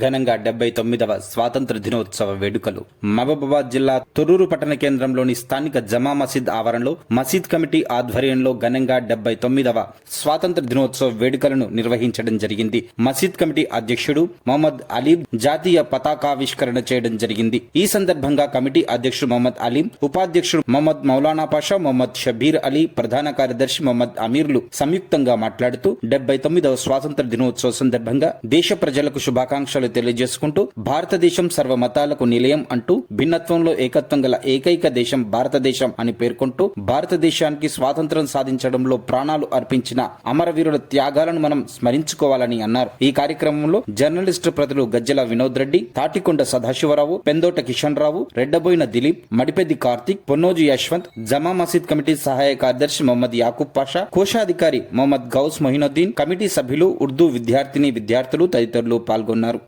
ఘనంగా డెబ్బై తొమ్మిదవ స్వాతంత్ర దినోత్సవ వేడుకలు. మహబూబాబాద్ జిల్లా తొర్రూరు పట్టణ కేంద్రంలోని స్థానిక జమా మసీద్ ఆవరణలో మసీద్ కమిటీ ఆధ్వర్యంలో ఘనంగా డెబ్బై తొమ్మిదవ స్వాతంత్ర దినోత్సవ వేడుకలను నిర్వహించడం జరిగింది. మసీద్ కమిటీ అధ్యక్షుడు మొహమ్మద్ అలీం జాతీయ పతాకావిష్కరణ చేయడం జరిగింది. ఈ సందర్భంగా కమిటీ అధ్యక్షుడు మొహమ్మద్ అలీం ఉపాధ్యక్షుడు మొహమ్మద్ మౌలానా పాషా మొహమ్మద్ షబీర్ అలీ ప్రధాన కార్యదర్శి మొహమ్మద్ అమీర్లు సంయుక్తంగా మాట్లాడుతూ డెబ్బై తొమ్మిదవ స్వాతంత్ర దినోత్సవ సందర్భంగా దేశ ప్రజలకు శుభాకాంక్షలు తెలియజేసుకుంటూ భారతదేశం సర్వ మతాలకు నిలయం అంటూ భిన్నత్వంలో ఏకత్వం గల ఏకైక దేశం భారతదేశం అని పేర్కొంటూ భారతదేశానికి స్వాతంత్రం సాధించడంలో ప్రాణాలు అర్పించిన అమరవీరుల త్యాగాలను మనం స్మరించుకోవాలని అన్నారు. ఈ కార్యక్రమంలో జర్నలిస్టు ప్రతులు గజ్జల వినోద్ రెడ్డి తాటికొండ సదాశివరావు పెందోట కిషన్ రావు రెడ్డబోయిన దిలీప్ మడిపెద్ది కార్తిక్ పొన్నోజు యశ్వంత్ జమా మసీద్ కమిటీ సహాయ కార్యదర్శి మొహమ్మద్ యాకూబ్ పాషా కోశాధికారి మొహమ్మద్ గౌస్ మొహినుద్దీన్ కమిటీ సభ్యులు ఉర్దూ విద్యార్థిని విద్యార్థులు తదితరులు పాల్గొన్నారు.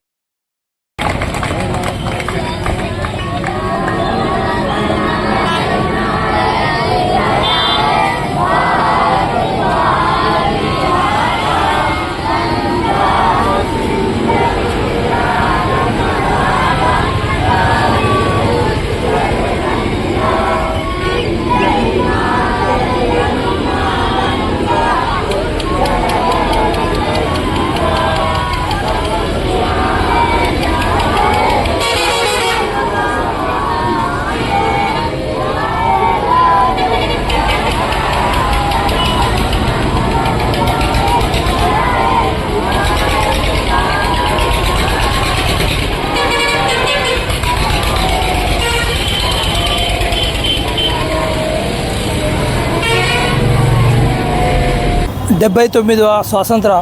డెబ్బై తొమ్మిదవ స్వాతంత్ర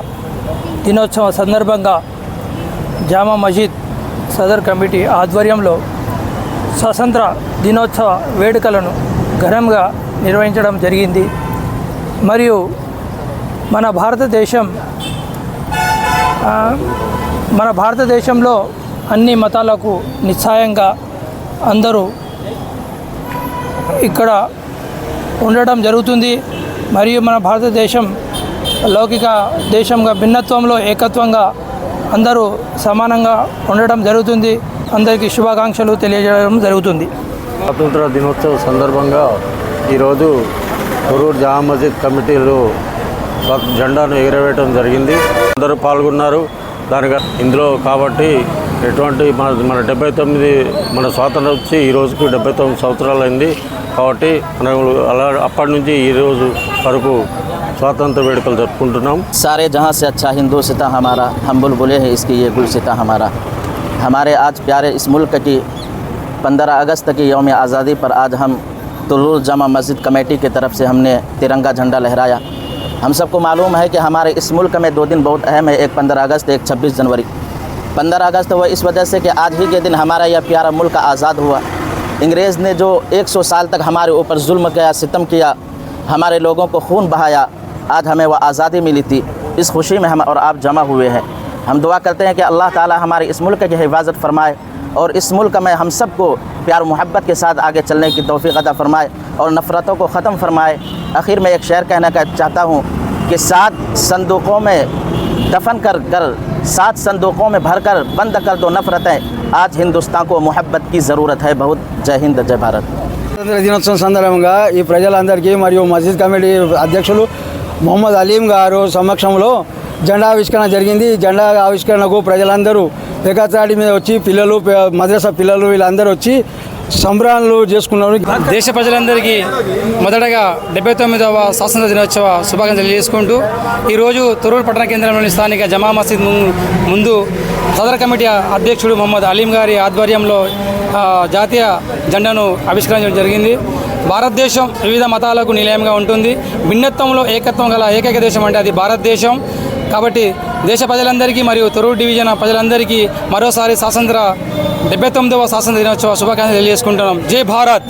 దినోత్సవం సందర్భంగా జామా మసీద్ సదర్ కమిటీ ఆధ్వర్యంలో స్వాతంత్ర దినోత్సవ వేడుకలను ఘనంగా నిర్వహించడం జరిగింది. మరియు మన భారతదేశం మన భారతదేశంలో అన్ని మతాలకు నిస్సాయంగా అందరూ ఇక్కడ ఉండడం జరుగుతుంది. మరియు మన భారతదేశం లౌకిక దేశంగా భిన్నత్వంలో ఏకత్వంగా అందరూ సమానంగా ఉండడం జరుగుతుంది. అందరికీ శుభాకాంక్షలు తెలియజేయడం జరుగుతుంది. స్వాతంత్ర దినోత్సవ సందర్భంగా ఈరోజు గురూర్ జామా మస్జిద్ కమిటీలు జెండాను ఎగరవేయడం జరిగింది. అందరూ పాల్గొన్నారు. దానిగా ఇందులో కాబట్టి ఎటువంటి మన మన డెబ్బై తొమ్మిది మన స్వాతంత్రం వచ్చి ఈ రోజుకు డెబ్బై తొమ్మిది సంవత్సరాలు అయింది కాబట్టి మనం అలా అప్పటి నుంచి ఈ రోజు వరకు स्वातंत्र वेडकल ज़रूर सारे जहाँ से अच्छा हिंदू हिंदुस्तान हमारा, हम बुलबुलें हैं इसकी ये गुल गुलसिता हमारा। हमारे आज प्यारे इस मुल्क की पंद्रह अगस्त की योम आज़ादी पर आज हम तुलूर जमा मस्जिद कमेटी की तरफ़ से हमने तिरंगा झंडा लहराया। हम सबको मालूम है कि हमारे इस मुल्क में दो दिन बहुत अहम है, एक पंद्रह अगस्त, एक छब्बीस जनवरी। पंद्रह अगस्त हुआ इस वजह से कि आज ही के दिन हमारा यह प्यारा मुल्क आज़ाद हुआ। इंग्रेज़ ने जो 100 साल तक हमारे ऊपर जुल्म किया, सितम किया, हमारे लोगों को खून बहाया आज हमें वह आज़ादी मिली थी इस खुशी में हम और आप जमा हुए हैं हम दुआ करते हैं कि अल्लाह ताला हमारे इस मुल्क की हिफाजत फरमाए और इस मुल्क में हम सबको प्यार मोहब्बत के साथ आगे चलने की तौफ़ी अदा फरमाए और नफ़रतों को ख़त्म फरमाए आखिर में एक शेर कहना का चाहता हूँ कि सात संदूकों में दफन कर कर सात संदूकों में भर कर बंद कर दो नफ़रतें आज हिंदुस्तान को मोहब्बत की ज़रूरत है बहुत जय हिंद जय भारत స్వాతంత్ర దినోత్సవం సందర్భంగా ఈ ప్రజలందరికీ మరియు మస్జిద్ కమిటీ అధ్యక్షులు మొహమ్మద్ అలీం గారు సమక్షంలో జెండా ఆవిష్కరణ జరిగింది. జెండా ఆవిష్కరణకు ప్రజలందరూ ఏకతాటి మీద వచ్చి పిల్లలు మద్రసా పిల్లలు వీళ్ళందరూ వచ్చి సంబరాలు చేసుకున్నారు. దేశ ప్రజలందరికీ మొదటగా డెబ్బై తొమ్మిదవ స్వాతంత్ర దినోత్సవ శుభాకాంక్షలు తెలియజేసుకుంటూ ఈరోజు తొరూరు పట్టణ కేంద్రంలోని స్థానిక జమా మసీద్ ముందు సదర్ కమిటీ అధ్యక్షుడు మొహమ్మద్ అలీం గారి ఆధ్వర్యంలో జాతీయ జెండాను ఆవిష్కరించడం జరిగింది. భారతదేశం వివిధ మతాలకు నిలయంగా ఉంటుంది. భిన్నత్వంలో ఏకత్వం గల ఏకైక దేశం అంటే అది భారతదేశం. కాబట్టి దేశ ప్రజలందరికీ మరియు తొరూరు డివిజన్ ప్రజలందరికీ మరోసారి స్వాతంత్ర డెబ్బై తొమ్మిదవ స్వాతంత్ర దినోత్సవ శుభాకాంక్షలు తెలియజేసుకుంటున్నాం. జై భారత్!